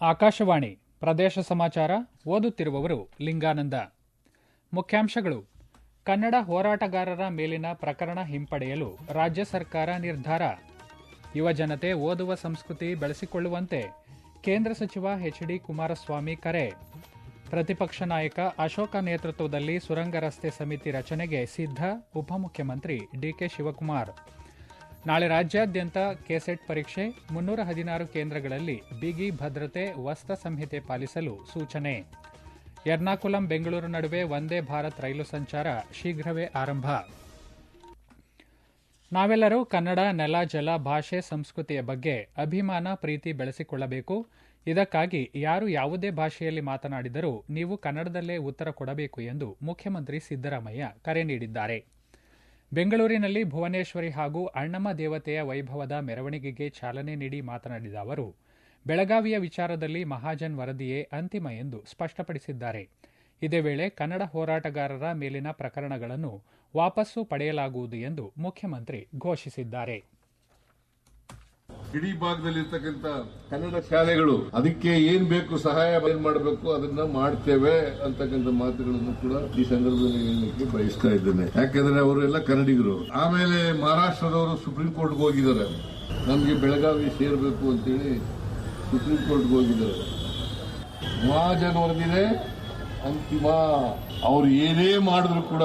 ಆಕಾಶವಾಣಿ ಪ್ರದೇಶ ಸಮಾಚಾರ ಓದುತ್ತಿರುವವರು ಲಿಂಗಾನಂದ. ಮುಖ್ಯಾಂಶಗಳು. ಕನ್ನಡ ಹೋರಾಟಗಾರರ ಮೇಲಿನ ಪ್ರಕರಣ ಹಿಂಪಡೆಯಲು ರಾಜ್ಯ ಸರ್ಕಾರ ನಿರ್ಧಾರ. ಯುವಜನತೆ ಓದುವ ಸಂಸ್ಕೃತಿ ಬೆಳೆಸಿಕೊಳ್ಳುವಂತೆ ಕೇಂದ್ರ ಸಚಿವ ಎಚ್ ಡಿ ಕುಮಾರಸ್ವಾಮಿ ಕರೆ. ಪ್ರತಿಪಕ್ಷ ನಾಯಕ ಅಶೋಕ ನೇತೃತ್ವದಲ್ಲಿ ಸುರಂಗ ರಸ್ತೆ ಸಮಿತಿ ರಚನೆಗೆ ಸಿದ್ಧ ಉಪಮುಖ್ಯಮಂತ್ರಿ ಡಿಕೆ ಶಿವಕುಮಾರ್. ನಾಳೆ ರಾಜ್ಯಾದ್ಯಂತ ಕೆಸೆಟ್ ಪರೀಕ್ಷೆ, ಮುನ್ನೂರ ಹದಿನಾರು ಕೇಂದ್ರಗಳಲ್ಲಿ ಬಿಗಿ ಭದ್ರತೆ ವಸ್ತ ಸಂಹಿತೆ ಪಾಲಿಸಲು ಸೂಚನೆ. ಎರ್ನಾಕುಲಂ, ಬೆಂಗಳೂರು ನಡುವೆ ವಂದೇ ಭಾರತ್ ರೈಲು ಸಂಚಾರ ಶೀಘ್ರವೇ ಆರಂಭ. ನಾವೆಲ್ಲರೂ ಕನ್ನಡ, ನೆಲ, ಜಲ, ಭಾಷೆ, ಸಂಸ್ಕೃತಿಯ ಬಗ್ಗೆ ಅಭಿಮಾನ, ಪ್ರೀತಿ ಬೆಳೆಸಿಕೊಳ್ಳಬೇಕು. ಇದಕ್ಕಾಗಿ ಯಾರು ಯಾವುದೇ ಭಾಷೆಯಲ್ಲಿ ಮಾತನಾಡಿದರೂ ನೀವು ಕನ್ನಡದಲ್ಲೇ ಉತ್ತರ ಕೊಡಬೇಕು ಎಂದು ಮುಖ್ಯಮಂತ್ರಿ ಸಿದ್ದರಾಮಯ್ಯ ಕರೆ ನೀಡಿದ್ದಾರೆ. ಬೆಂಗಳೂರಿನಲ್ಲಿ ಭುವನೇಶ್ವರಿ ಹಾಗೂ ಅಣ್ಣಮ್ಮ ದೇವತೆಯ ವೈಭವದ ಮೆರವಣಿಗೆಗೆ ಚಾಲನೆ ನೀಡಿ ಮಾತನಾಡಿದ ಅವರು, ಬೆಳಗಾವಿಯ ವಿಚಾರದಲ್ಲಿ ಮಹಾಜನ್ ವರದಿಯೇ ಅಂತಿಮ ಎಂದು ಸ್ಪಷ್ಟಪಡಿಸಿದ್ದಾರೆ. ಇದೇ ವೇಳೆ ಕನ್ನಡ ಹೋರಾಟಗಾರರ ಮೇಲಿನ ಪ್ರಕರಣಗಳನ್ನು ವಾಪಸ್ಸು ಪಡೆಯಲಾಗುವುದು ಎಂದು ಮುಖ್ಯಮಂತ್ರಿ ಘೋಷಿಸಿದ್ದಾರೆ. ಇಡೀ ಭಾಗದಲ್ಲಿರ್ತಕ್ಕಂಥ ಕನ್ನಡ ಶಾಲೆಗಳು ಅದಕ್ಕೆ ಏನ್ ಬೇಕು ಸಹಾಯ ಏನ್ ಮಾಡಬೇಕು ಅದನ್ನ ಮಾಡ್ತೇವೆ ಅಂತಕ್ಕಂಥ ಮಾತುಗಳನ್ನು ಕೂಡ ಈ ಸಂದರ್ಭದಲ್ಲಿ ಹೇಳಲಿಕ್ಕೆ ಬಯಸ್ತಾ ಇದ್ದೇನೆ. ಯಾಕಂದ್ರೆ ಅವರೆಲ್ಲ ಕನ್ನಡಿಗರು. ಆಮೇಲೆ ಮಹಾರಾಷ್ಟ್ರದವರು ಸುಪ್ರೀಂ ಕೋರ್ಟ್ಗೆ ಹೋಗಿದ್ದಾರೆ. ನಮಗೆ ಬೆಳಗಾವಿ ಸೇರಬೇಕು ಅಂತೇಳಿ ಸುಪ್ರೀಂ ಕೋರ್ಟ್ಗೆ ಹೋಗಿದ್ದಾರೆ. ಮಹಾಜನ್ ವರದಿನೇ ಅಂತಿಮ. ಅವ್ರು ಏನೇ ಮಾಡಿದ್ರು ಕೂಡ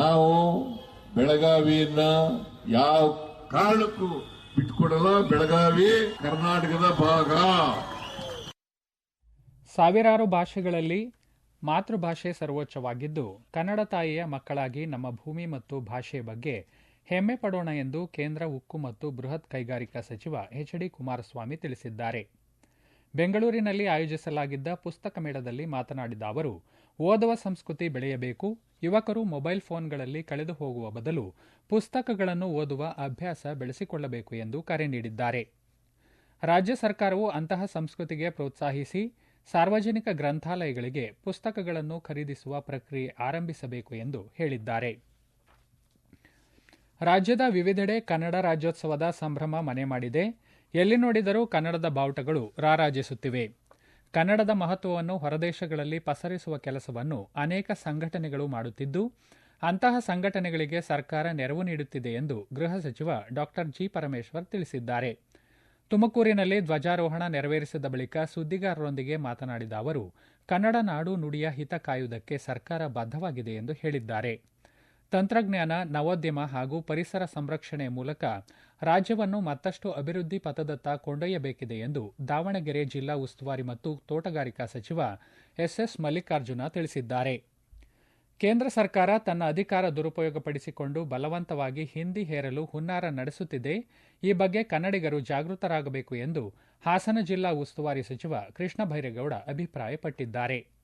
ನಾವು ಬೆಳಗಾವಿಯನ್ನ ಯಾವ ಕಾರಣಕ್ಕೂ ಬಿಟ್ಕೊಡಲ್ಲ, ಬೆಳಗಾವಿ, ಕರ್ನಾಟಕದ ಭಾಗ. ಸಾವಿರಾರು ಭಾಷೆಗಳಲ್ಲಿ ಮಾತೃಭಾಷೆ ಸರ್ವೋಚ್ಚವಾಗಿದ್ದು, ಕನ್ನಡ ತಾಯಿಯ ಮಕ್ಕಳಾಗಿ ನಮ್ಮ ಭೂಮಿ ಮತ್ತು ಭಾಷೆಯ ಬಗ್ಗೆ ಹೆಮ್ಮೆ ಪಡೋಣ ಎಂದು ಕೇಂದ್ರ ಉಕ್ಕು ಮತ್ತು ಬೃಹತ್ ಕೈಗಾರಿಕಾ ಸಚಿವ ಎಚ್ ಡಿ ಕುಮಾರಸ್ವಾಮಿ ತಿಳಿಸಿದ್ದಾರೆ. ಬೆಂಗಳೂರಿನಲ್ಲಿ ಆಯೋಜಿಸಲಾಗಿದ್ದ ಪುಸ್ತಕ ಮೇಳದಲ್ಲಿ ಮಾತನಾಡಿದ ಅವರು, ಓದುವ ಸಂಸ್ಕೃತಿ ಬೆಳೆಯಬೇಕು ಯುವಕರು ಮೊಬೈಲ್ ಫೋನ್ಗಳಲ್ಲಿ ಕಳೆದು ಹೋಗುವ ಬದಲು ಪುಸ್ತಕಗಳನ್ನು ಓದುವ ಅಭ್ಯಾಸ ಬೆಳೆಸಿಕೊಳ್ಳಬೇಕು ಎಂದು ಕರೆ ನೀಡಿದ್ದಾರೆ. ರಾಜ್ಯ ಸರ್ಕಾರವು ಅಂತಹ ಸಂಸ್ಕೃತಿಗೆ ಪ್ರೋತ್ಸಾಹಿಸಿ ಸಾರ್ವಜನಿಕ ಗ್ರಂಥಾಲಯಗಳಿಗೆ ಪುಸ್ತಕಗಳನ್ನು ಖರೀದಿಸುವ ಪ್ರಕ್ರಿಯೆ ಆರಂಭಿಸಬೇಕು ಎಂದು ಹೇಳಿದ್ದಾರೆ. ರಾಜ್ಯದ ವಿವಿಧೆಡೆ ಕನ್ನಡ ರಾಜ್ಯೋತ್ಸವದ ಸಂಭ್ರಮ ಮನೆ ಮಾಡಿದೆ. ಎಲ್ಲಿ ನೋಡಿದರೂ ಕನ್ನಡದ ಬಾವುಟಗಳು ರಾರಾಜಿಸುತ್ತಿವೆ. ಕನ್ನಡದ ಮಹತ್ವವನ್ನು ಹೊರದೇಶಗಳಲ್ಲಿ ಪಸರಿಸುವ ಕೆಲಸವನ್ನು ಅನೇಕ ಸಂಘಟನೆಗಳು ಮಾಡುತ್ತಿದ್ದು, ಅಂತಹ ಸಂಘಟನೆಗಳಿಗೆ ಸರ್ಕಾರ ನೆರವು ನೀಡುತ್ತಿದೆ ಎಂದು ಗೃಹ ಸಚಿವ ಡಾ. ಜಿ. ಪರಮೇಶ್ವರ್ ತಿಳಿಸಿದ್ದಾರೆ. ತುಮಕೂರಿನಲ್ಲಿ ಧ್ವಜಾರೋಹಣ ನೆರವೇರಿಸಿದ ಬಳಿಕ ಸುದ್ದಿಗಾರರೊಂದಿಗೆ ಮಾತನಾಡಿದ ಅವರು, ಕನ್ನಡ ನಾಡು ನುಡಿಯ ಹಿತ ಕಾಯುವುದಕ್ಕೆ ಸರ್ಕಾರ ಬದ್ಧವಾಗಿದೆ ಎಂದು ಹೇಳಿದ್ದಾರೆ. ತಂತ್ರಜ್ಞಾನ, ನವೋದ್ಯಮ ಹಾಗೂ ಪರಿಸರ ಸಂರಕ್ಷಣೆ ಮೂಲಕ ರಾಜ್ಯವನ್ನು ಮತ್ತಷ್ಟು ಅಭಿವೃದ್ಧಿ ಪಥದತ್ತ ಕೊಂಡೊಯ್ಯಬೇಕಿದೆ ಎಂದು ದಾವಣಗೆರೆ ಜಿಲ್ಲಾ ಉಸ್ತುವಾರಿ ಮತ್ತು ತೋಟಗಾರಿಕಾ ಸಚಿವ ಎಸ್ಎಸ್ ಮಲ್ಲಿಕಾರ್ಜುನ ತಿಳಿಸಿದ್ದಾರೆ. ಕೇಂದ್ರ ಸರ್ಕಾರ ತನ್ನ ಅಧಿಕಾರ ದುರುಪಯೋಗಪಡಿಸಿಕೊಂಡು ಬಲವಂತವಾಗಿ ಹಿಂದಿ ಹೇರಲು ಹುನ್ನಾರ ನಡೆಸುತ್ತಿದೆ. ಈ ಬಗ್ಗೆ ಕನ್ನಡಿಗರು ಜಾಗೃತರಾಗಬೇಕು ಎಂದು ಹಾಸನ ಜಿಲ್ಲಾ ಉಸ್ತುವಾರಿ ಸಚಿವ ಕೃಷ್ಣ ಬೈರೇಗೌಡ ಅಭಿಪ್ರಾಯಪಟ್ಟಿದ್ದಾರೆ.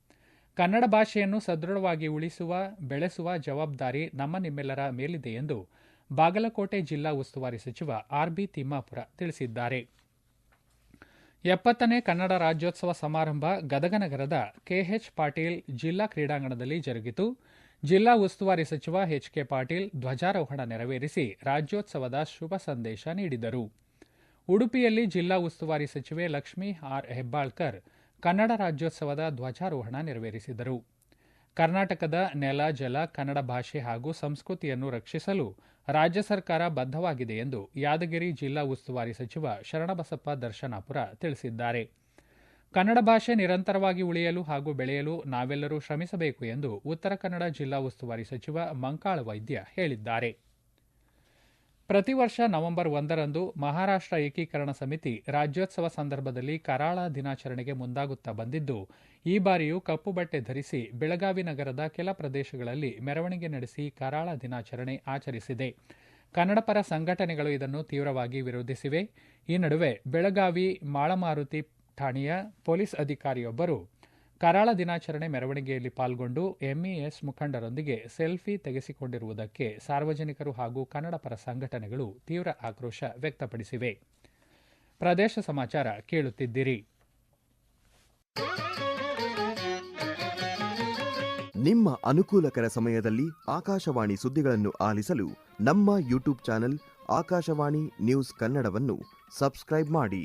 ಕನ್ನಡ ಭಾಷೆಯನ್ನು ಸದೃಢವಾಗಿ ಉಳಿಸುವ, ಬೆಳೆಸುವ ಜವಾಬ್ದಾರಿ ನಮ್ಮ ನಿಮ್ಮೆಲ್ಲರ ಮೇಲಿದೆ ಎಂದು ಬಾಗಲಕೋಟೆ ಜಿಲ್ಲಾ ಉಸ್ತುವಾರಿ ಸಚಿವ ಆರ್ಬಿ ತಿಮ್ಮಾಪುರ ತಿಳಿಸಿದ್ದಾರೆ. ಎಪ್ಪತ್ತನೇ ಕನ್ನಡ ರಾಜ್ಯೋತ್ಸವ ಸಮಾರಂಭ ಗದಗನಗರದ ಕೆಎಚ್ ಪಾಟೀಲ್ ಜಿಲ್ಲಾ ಕ್ರೀಡಾಂಗಣದಲ್ಲಿ ಜರುಗಿತು. ಜಿಲ್ಲಾ ಉಸ್ತುವಾರಿ ಸಚಿವ ಎಚ್ಕೆ ಪಾಟೀಲ್ ಧ್ವಜಾರೋಹಣ ನೆರವೇರಿಸಿ ರಾಜ್ಯೋತ್ಸವದ ಶುಭ ಸಂದೇಶ ನೀಡಿದರು. ಉಡುಪಿಯಲ್ಲಿ ಜಿಲ್ಲಾ ಉಸ್ತುವಾರಿ ಸಚಿವೆ ಲಕ್ಷ್ಮೀ ಆರ್ ಹೆಬ್ಬಾಳ್ಕರ್ ಕನ್ನಡ ರಾಜ್ಯೋತ್ಸವದ ಧ್ವಜಾರೋಹಣ ನೆರವೇರಿಸಿದರು. ಕರ್ನಾಟಕದ ನೆಲ, ಜಲ, ಕನ್ನಡ ಭಾಷೆ ಹಾಗೂ ಸಂಸ್ಕೃತಿಯನ್ನು ರಕ್ಷಿಸಲು ರಾಜ್ಯ ಸರ್ಕಾರ ಬದ್ಧವಾಗಿದೆ ಎಂದು ಯಾದಗಿರಿ ಜಿಲ್ಲಾ ಉಸ್ತುವಾರಿ ಸಚಿವ ಶರಣಬಸಪ್ಪ ದರ್ಶನಾಪುರ ತಿಳಿಸಿದ್ದಾರೆ. ಕನ್ನಡ ಭಾಷೆ ನಿರಂತರವಾಗಿ ಉಳಿಯಲು ಹಾಗೂ ಬೆಳೆಯಲು ನಾವೆಲ್ಲರೂ ಶ್ರಮಿಸಬೇಕು ಎಂದು ಉತ್ತರ ಕನ್ನಡ ಜಿಲ್ಲಾ ಉಸ್ತುವಾರಿ ಸಚಿವ ಮಂಕಾಳ ವೈದ್ಯ ಹೇಳಿದ್ದಾರೆ. ಪ್ರತಿ ವರ್ಷ ನವೆಂಬರ್ ಒಂದರಂದು ಮಹಾರಾಷ್ಟ್ರ ಏಕೀಕರಣ ಸಮಿತಿ ರಾಜ್ಯೋತ್ಸವ ಸಂದರ್ಭದಲ್ಲಿ ಕರಾಳ ದಿನಾಚರಣೆಗೆ ಮುಂದಾಗುತ್ತಾ ಬಂದಿದ್ದು, ಈ ಬಾರಿಯೂ ಕಪ್ಪು ಬಟ್ಟೆ ಧರಿಸಿ ಬೆಳಗಾವಿ ನಗರದ ಕೆಲ ಪ್ರದೇಶಗಳಲ್ಲಿ ಮೆರವಣಿಗೆ ನಡೆಸಿ ಕರಾಳ ದಿನಾಚರಣೆ ಆಚರಿಸಿದೆ. ಕನ್ನಡಪರ ಸಂಘಟನೆಗಳು ಇದನ್ನು ತೀವ್ರವಾಗಿ ವಿರೋಧಿಸಿವೆ. ಈ ನಡುವೆ ಬೆಳಗಾವಿ ಮಾಳಮಾರುತಿ ಠಾಣೆಯ ಪೊಲೀಸ್ ಅಧಿಕಾರಿಯೊಬ್ಬರು ಕರಾಳ ದಿನಾಚರಣೆ ಮೆರವಣಿಗೆಯಲ್ಲಿ ಪಾಲ್ಗೊಂಡು ಎಂಇಎಸ್ ಮುಖಂಡರೊಂದಿಗೆ ಸೆಲ್ಫಿ ತೆಗೆಸಿಕೊಂಡಿರುವುದಕ್ಕೆ ಸಾರ್ವಜನಿಕರು ಹಾಗೂ ಕನ್ನಡಪರ ಸಂಘಟನೆಗಳು ತೀವ್ರ ಆಕ್ರೋಶ ವ್ಯಕ್ತಪಡಿಸಿವೆ. ಪ್ರದೇಶ ಸಮಾಚಾರ ಕೇಳುತ್ತಿದ್ದಿರಿ. ನಿಮ್ಮ ಅನುಕೂಲಕರ ಸಮಯದಲ್ಲಿ ಆಕಾಶವಾಣಿ ಸುದ್ದಿಗಳನ್ನು ಆಲಿಸಲು ನಮ್ಮ ಯೂಟ್ಯೂಬ್ ಚಾನೆಲ್ ಆಕಾಶವಾಣಿ ನ್ಯೂಸ್ ಕನ್ನಡವನ್ನು ಸಬ್ಸ್ಕ್ರೈಬ್ ಮಾಡಿ.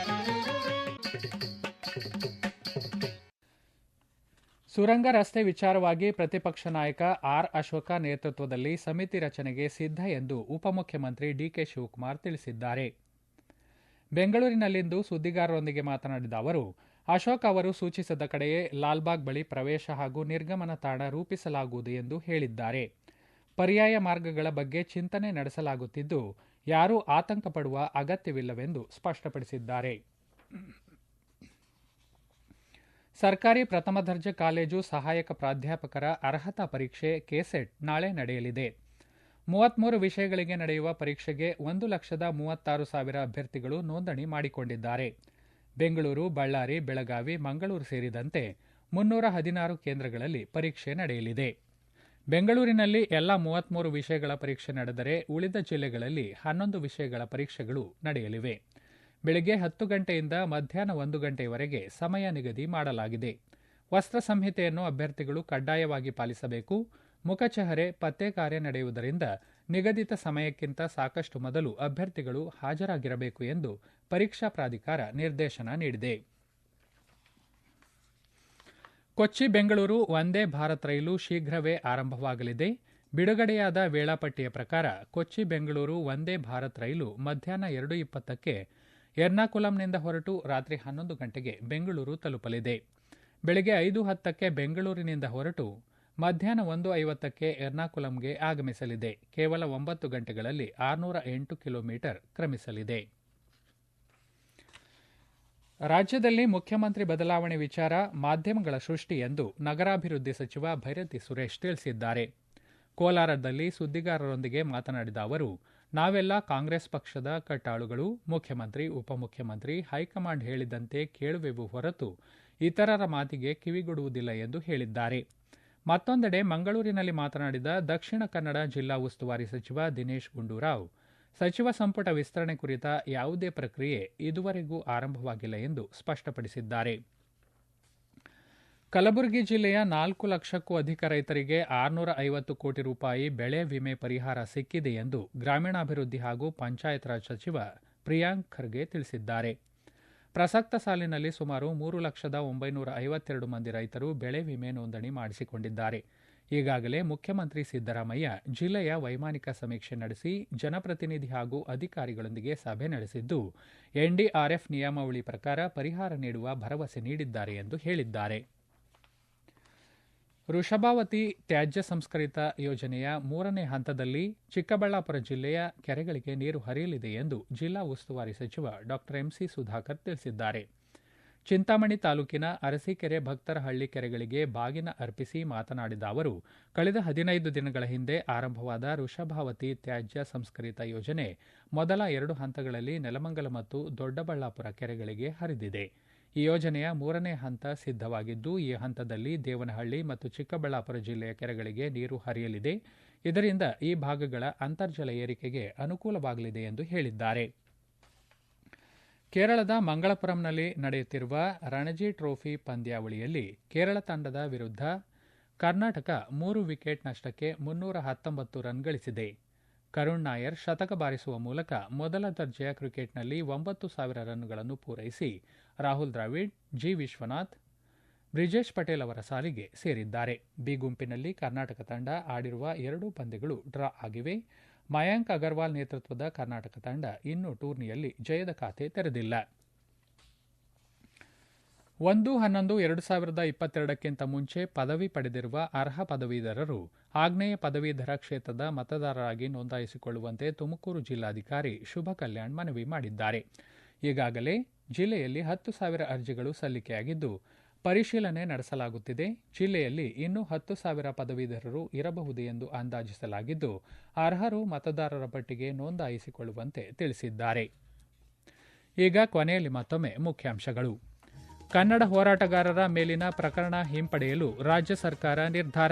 ಸುರಂಗ ರಸ್ತೆ ವಿಚಾರವಾಗಿ ಪ್ರತಿಪಕ್ಷ ನಾಯಕ ಆರ್ ಅಶೋಕ ನೇತೃತ್ವದಲ್ಲಿ ಸಮಿತಿ ರಚನೆಗೆ ಸಿದ್ಧ ಎಂದು ಉಪಮುಖ್ಯಮಂತ್ರಿ ಡಿಕೆ ಶಿವಕುಮಾರ್ ತಿಳಿಸಿದ್ದಾರೆ. ಬೆಂಗಳೂರಿನಲ್ಲಿಂದು ಸುದ್ದಿಗಾರರೊಂದಿಗೆ ಮಾತನಾಡಿದ ಅವರು, ಅಶೋಕ್ ಅವರು ಸೂಚಿಸಿದ ಕಡೆಯೇ ಲಾಲ್ಬಾಗ್ ಬಳಿ ಪ್ರವೇಶ ಹಾಗೂ ನಿರ್ಗಮನ ತಾಣ ರೂಪಿಸಲಾಗುವುದು ಎಂದು ಹೇಳಿದ್ದಾರೆ. ಪರ್ಯಾಯ ಮಾರ್ಗಗಳ ಬಗ್ಗೆ ಚಿಂತನೆ ನಡೆಸಲಾಗುತ್ತಿದ್ದು, ಯಾರೂ ಆತಂಕ ಪಡುವ ಅಗತ್ಯವಿಲ್ಲವೆಂದು ಸ್ಪಷ್ಟಪಡಿಸಿದ್ದಾರೆ. ಸರ್ಕಾರಿ ಪ್ರಥಮ ದರ್ಜೆ ಕಾಲೇಜು ಸಹಾಯಕ ಪ್ರಾಧ್ಯಾಪಕರ ಅರ್ಹತಾ ಪರೀಕ್ಷೆ ಕೆಸೆಟ್ ನಾಳೆ ನಡೆಯಲಿದೆ. ಮೂವತ್ಮೂರು ವಿಷಯಗಳಿಗೆ ನಡೆಯುವ ಪರೀಕ್ಷೆಗೆ ಒಂದು ಲಕ್ಷದ ಮೂವತ್ತಾರು ಸಾವಿರ ಅಭ್ಯರ್ಥಿಗಳು ನೋಂದಣಿ ಮಾಡಿಕೊಂಡಿದ್ದಾರೆ. ಬೆಂಗಳೂರು, ಬಳ್ಳಾರಿ, ಬೆಳಗಾವಿ, ಮಂಗಳೂರು ಸೇರಿದಂತೆ ಮುನ್ನೂರ ಹದಿನಾರು ಕೇಂದ್ರಗಳಲ್ಲಿ ಪರೀಕ್ಷೆ ನಡೆಯಲಿದೆ. ಬೆಂಗಳೂರಿನಲ್ಲಿ ಎಲ್ಲ ಮೂವತ್ಮೂರು ವಿಷಯಗಳ ಪರೀಕ್ಷೆ ನಡೆದರೆ ಉಳಿದ ಜಿಲ್ಲೆಗಳಲ್ಲಿ ಹನ್ನೊಂದು ವಿಷಯಗಳ ಪರೀಕ್ಷೆಗಳು ನಡೆಯಲಿವೆ. ಬೆಳಗ್ಗೆ ಹತ್ತು ಗಂಟೆಯಿಂದ ಮಧ್ಯಾಹ್ನ ಒಂದು ಗಂಟೆಯವರೆಗೆ ಸಮಯ ನಿಗದಿ ಮಾಡಲಾಗಿದೆ. ವಸ್ತ್ರ ಸಂಹಿತೆಯನ್ನು ಅಭ್ಯರ್ಥಿಗಳು ಕಡ್ಡಾಯವಾಗಿ ಪಾಲಿಸಬೇಕು. ಮುಖಚಹರೆ ಪತ್ತೆ ಕಾರ್ಯ ನಡೆಯುವುದರಿಂದ ನಿಗದಿತ ಸಮಯಕ್ಕಿಂತ ಸಾಕಷ್ಟು ಮೊದಲು ಅಭ್ಯರ್ಥಿಗಳು ಹಾಜರಾಗಿರಬೇಕು ಎಂದು ಪರೀಕ್ಷಾ ಪ್ರಾಧಿಕಾರ ನಿರ್ದೇಶನ ನೀಡಿದೆ. ಕೊಚ್ಚಿ, ಬೆಂಗಳೂರು ವಂದೇ ಭಾರತ್ ರೈಲು ಶೀಘ್ರವೇ ಆರಂಭವಾಗಲಿದೆ. ಬಿಡುಗಡೆಯಾದ ವೇಳಾಪಟ್ಟಿಯ ಪ್ರಕಾರ ಕೊಚ್ಚಿ, ಬೆಂಗಳೂರು ವಂದೇ ಭಾರತ್ ರೈಲು ಮಧ್ಯಾಹ್ನ ಎರಡು ಇಪ್ಪತ್ತಕ್ಕೆ ಎರ್ನಾಕುಲಂನಿಂದ ಹೊರಟು ರಾತ್ರಿ ಹನ್ನೊಂದು ಗಂಟೆಗೆ ಬೆಂಗಳೂರು ತಲುಪಲಿದೆ. ಬೆಳಗ್ಗೆ ಐದು ಹತ್ತಕ್ಕೆ ಬೆಂಗಳೂರಿನಿಂದ ಹೊರಟು ಮಧ್ಯಾಹ್ನ ಒಂದು ಐವತ್ತಕ್ಕೆ ಎರ್ನಾಕುಲಂಗೆ ಆಗಮಿಸಲಿದೆ. ಕೇವಲ ಒಂಬತ್ತು ಗಂಟೆಗಳಲ್ಲಿ ಆರುನೂರ ಎಂಟು ಕಿಲೋಮೀಟರ್ ಕ್ರಮಿಸಲಿದೆ. ರಾಜ್ಯದಲ್ಲಿ ಮುಖ್ಯಮಂತ್ರಿ ಬದಲಾವಣೆ ವಿಚಾರ ಮಾಧ್ಯಮಗಳ ಸೃಷ್ಟಿ ಎಂದು ನಗರಾಭಿವೃದ್ಧಿ ಸಚಿವ ಭೈರತಿ ಸುರೇಶ್ ತಿಳಿಸಿದ್ದಾರೆ. ಕೋಲಾರದಲ್ಲಿ ಸುದ್ದಿಗಾರರೊಂದಿಗೆ ಮಾತನಾಡಿದ ಅವರು ನಾವೆಲ್ಲ ಕಾಂಗ್ರೆಸ್ ಪಕ್ಷದ ಕಟ್ಟಾಳುಗಳು, ಮುಖ್ಯಮಂತ್ರಿ, ಉಪಮುಖ್ಯಮಂತ್ರಿ, ಹೈಕಮಾಂಡ್ ಹೇಳಿದಂತೆ ಕೇಳುವೆವು ಹೊರತು ಇತರರ ಮಾತಿಗೆ ಕಿವಿಗೊಡುವುದಿಲ್ಲ ಎಂದು ಹೇಳಿದ್ದಾರೆ. ಮತ್ತೊಂದೆಡೆ ಮಂಗಳೂರಿನಲ್ಲಿ ಮಾತನಾಡಿದ ದಕ್ಷಿಣ ಕನ್ನಡ ಜಿಲ್ಲಾ ಉಸ್ತುವಾರಿ ಸಚಿವ ದಿನೇಶ್ ಗುಂಡೂರಾವ್, ಸಚಿವ ಸಂಪುಟ ವಿಸ್ತರಣೆ ಕುರಿತ ಯಾವುದೇ ಪ್ರಕ್ರಿಯೆ ಇದುವರೆಗೂ ಆರಂಭವಾಗಿಲ್ಲ ಎಂದು ಸ್ಪಷ್ಟಪಡಿಸಿದ್ದಾರೆ. ಕಲಬುರಗಿ ಜಿಲ್ಲೆಯ ನಾಲ್ಕು ಲಕ್ಷಕ್ಕೂ ಅಧಿಕ ರೈತರಿಗೆ ಆರುನೂರ ಐವತ್ತು ಕೋಟಿ ರೂಪಾಯಿ ಬೆಳೆ ವಿಮೆ ಪರಿಹಾರ ಸಿಕ್ಕಿದೆ ಎಂದು ಗ್ರಾಮೀಣಾಭಿವೃದ್ಧಿ ಹಾಗೂ ಪಂಚಾಯತ್ ರಾಜ್ ಸಚಿವ ಪ್ರಿಯಾಂಕ್ ಖರ್ಗೆ ತಿಳಿಸಿದ್ದಾರೆ. ಪ್ರಸಕ್ತ ಸಾಲಿನಲ್ಲಿ ಸುಮಾರು ಮೂರು ಲಕ್ಷದ ಒಂಬೈನೂರ ಐವತ್ತೆರಡು ಮಂದಿ ರೈತರು ಬೆಳೆ ವಿಮೆ ನೋಂದಣಿ ಮಾಡಿಸಿಕೊಂಡಿದ್ದಾರೆ. ಈಗಾಗಲೇ ಮುಖ್ಯಮಂತ್ರಿ ಸಿದ್ದರಾಮಯ್ಯ ಜಿಲ್ಲೆಯ ವೈಮಾನಿಕ ಸಮೀಕ್ಷೆ ನಡೆಸಿ ಜನಪ್ರತಿನಿಧಿ ಹಾಗೂ ಅಧಿಕಾರಿಗಳೊಂದಿಗೆ ಸಭೆ ನಡೆಸಿದ್ದು, ಎನ್ಡಿಆರ್ಎಫ್ ನಿಯಮಾವಳಿ ಪ್ರಕಾರ ಪರಿಹಾರ ನೀಡುವ ಭರವಸೆ ನೀಡಿದ್ದಾರೆ ಎಂದು ಹೇಳಿದ್ದಾರೆ. ವೃಷಭಾವತಿ ತ್ಯಾಜ್ಯ ಸಂಸ್ಕರಿತ ಯೋಜನೆಯ ಮೂರನೇ ಹಂತದಲ್ಲಿ ಚಿಕ್ಕಬಳ್ಳಾಪುರ ಜಿಲ್ಲೆಯ ಕೆರೆಗಳಿಗೆ ನೀರು ಹರಿಯಲಿದೆ ಎಂದು ಜಿಲ್ಲಾ ಉಸ್ತುವಾರಿ ಸಚಿವ ಡಾ. ಎಂಸಿ ಸುಧಾಕರ್ ತಿಳಿಸಿದ್ದಾರೆ. ಚಿಂತಾಮಣಿ ತಾಲೂಕಿನ ಅರಸೀಕೆರೆ ಭಕ್ತರಹಳ್ಳಿ ಕೆರೆಗಳಿಗೆ ಬಾಗಿನ ಅರ್ಪಿಸಿ ಮಾತನಾಡಿದ ಅವರು, ಕಳೆದ ಹದಿನೈದು ದಿನಗಳ ಹಿಂದೆ ಆರಂಭವಾದ ವೃಷಭಾವತಿ ತ್ಯಾಜ್ಯ ಸಂಸ್ಕರಿತ ಯೋಜನೆ ಮೊದಲ ಎರಡು ಹಂತಗಳಲ್ಲಿ ನೆಲಮಂಗಲ ಮತ್ತು ದೊಡ್ಡಬಳ್ಳಾಪುರ ಕೆರೆಗಳಿಗೆ ಹರಿದಿದೆ. ಈ ಯೋಜನೆಯ ಮೂರನೇ ಹಂತ ಸಿದ್ಧವಾಗಿದ್ದು, ಈ ಹಂತದಲ್ಲಿ ದೇವನಹಳ್ಳಿ ಮತ್ತು ಚಿಕ್ಕಬಳ್ಳಾಪುರ ಜಿಲ್ಲೆಯ ಕೆರೆಗಳಿಗೆ ನೀರು ಹರಿಯಲಿದೆ. ಇದರಿಂದ ಈ ಭಾಗಗಳ ಅಂತರ್ಜಲ ಏರಿಕೆಗೆ ಅನುಕೂಲವಾಗಲಿದೆ ಎಂದು ಹೇಳಿದ್ದಾರೆ. ಕೇರಳದ ಮಂಗಳಪುರಂನಲ್ಲಿ ನಡೆಯುತ್ತಿರುವ ರಣಜಿ ಟ್ರೋಫಿ ಪಂದ್ಯಾವಳಿಯಲ್ಲಿ ಕೇರಳ ತಂಡದ ವಿರುದ್ಧ ಕರ್ನಾಟಕ ಮೂರು ವಿಕೆಟ್ ನಷ್ಟಕ್ಕೆ ಮುನ್ನೂರ ಹತ್ತೊಂಬತ್ತು ರನ್ ಗಳಿಸಿದೆ. ಕರುಣ್ ನಾಯರ್ ಶತಕ ಬಾರಿಸುವ ಮೂಲಕ ಮೊದಲ ದರ್ಜೆಯ ಕ್ರಿಕೆಟ್ನಲ್ಲಿ ಒಂಬತ್ತು ಸಾವಿರ ರನ್ಗಳನ್ನು ಪೂರೈಸಿ ರಾಹುಲ್ ದ್ರಾವಿಡ್, ಜಿ ವಿಶ್ವನಾಥ್, ಬ್ರಿಜೇಶ್ ಪಟೇಲ್ ಅವರ ಸಾಲಿಗೆ ಸೇರಿದ್ದಾರೆ. ಬಿ ಗುಂಪಿನಲ್ಲಿ ಕರ್ನಾಟಕ ತಂಡ ಆಡಿರುವ ಎರಡೂ ಪಂದ್ಯಗಳು ಡ್ರಾ ಆಗಿವೆ. ಮಯಾಂಕ್ ಅಗರ್ವಾಲ್ ನೇತೃತ್ವದ ಕರ್ನಾಟಕ ತಂಡ ಇನ್ನೂ ಟೂರ್ನಿಯಲ್ಲಿ ಜಯದ ಖಾತೆ ತೆರೆದಿಲ್ಲ. ಒಂದು ಹನ್ನೊಂದು ಎರಡು ಸಾವಿರದ ಇಪ್ಪತ್ತೆರಡಕ್ಕಿಂತ ಮುಂಚೆ ಪದವಿ ಪಡೆದಿರುವ ಅರ್ಹ ಪದವೀಧರರು ಆಗ್ನೇಯ ಪದವೀಧರ ಕ್ಷೇತ್ರದ ಮತದಾರರಾಗಿ ನೋಂದಾಯಿಸಿಕೊಳ್ಳುವಂತೆ ತುಮಕೂರು ಜಿಲ್ಲಾಧಿಕಾರಿ ಶುಭ ಕಲ್ಯಾಣ್ ಮನವಿ ಮಾಡಿದ್ದಾರೆ. ಈಗಾಗಲೇ ಜಿಲ್ಲೆಯಲ್ಲಿ ಹತ್ತು ಸಾವಿರ ಅರ್ಜಿಗಳು ಸಲ್ಲಿಕೆಯಾಗಿದ್ದು, ಪರಿಶೀಲನೆ ನಡೆಸಲಾಗುತ್ತಿದೆ. ಜಿಲ್ಲೆಯಲ್ಲಿ ಇನ್ನೂ ಹತ್ತು ಸಾವಿರ ಪದವೀಧರರು ಇರಬಹುದು ಎಂದು ಅಂದಾಜಿಸಲಾಗಿದ್ದು, ಅರ್ಹರು ಮತದಾರರ ಪಟ್ಟಿಗೆ ನೋಂದಾಯಿಸಿಕೊಳ್ಳುವಂತೆ ತಿಳಿಸಿದ್ದಾರೆ. ಈಗ ಕೊನೆಯಲ್ಲಿ ಮತ್ತೊಮ್ಮೆ ಮುಖ್ಯಾಂಶಗಳು. ಕನ್ನಡ ಹೋರಾಟಗಾರರ ಮೇಲಿನ ಪ್ರಕರಣ ಹಿಂಪಡೆಯಲು ರಾಜ್ಯ ಸರ್ಕಾರ ನಿರ್ಧಾರ.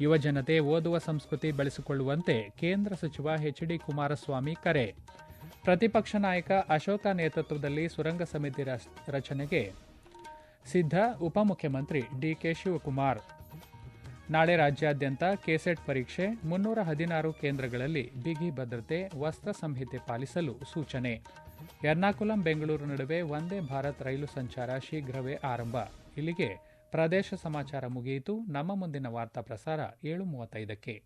ಯುವಜನತೆ ಓದುವ ಸಂಸ್ಕೃತಿ ಬೆಳೆಸಿಕೊಳ್ಳುವಂತೆ ಕೇಂದ್ರ ಸಚಿವ ಎಚ್ಡಿ ಕುಮಾರಸ್ವಾಮಿ ಕರೆ. ಪ್ರತಿಪಕ್ಷ ನಾಯಕ ಅಶೋಕ ನೇತೃತ್ವದಲ್ಲಿ ಸುರಂಗ ಸಮಿತಿ ರಚ- ರಚನೆಗೆ ಸಿದ್ಧ ಉಪಮುಖ್ಯಮಂತ್ರಿ ಡಿಕೆ ಶಿವಕುಮಾರ್. ನಾಳೆ ರಾಜ್ಯಾದ್ಯಂತ ಕೆಸೆಟ್ ಪರೀಕ್ಷೆ, ಮುನ್ನೂರ ಹದಿನಾರು ಕೇಂದ್ರಗಳಲ್ಲಿ ಬಿಗಿ ಭದ್ರತೆ, ವಸ್ತ್ರ ಸಂಹಿತೆ ಪಾಲಿಸಲು ಸೂಚನೆ. ಎರ್ನಾಕುಲಂ ಬೆಂಗಳೂರು ನಡುವೆ ವಂದೇ ಭಾರತ್ ರೈಲು ಸಂಚಾರ ಶೀಘ್ರವೇ ಆರಂಭ. ಇಲ್ಲಿಗೆ ಪ್ರದೇಶ ಸಮಾಚಾರ ಮುಗಿಯಿತು. ನಮ್ಮ ಮುಂದಿನ ವಾರ್ತಾ ಪ್ರಸಾರ ಏಳು ಮೂವತ್ತೈದಕ್ಕೆ.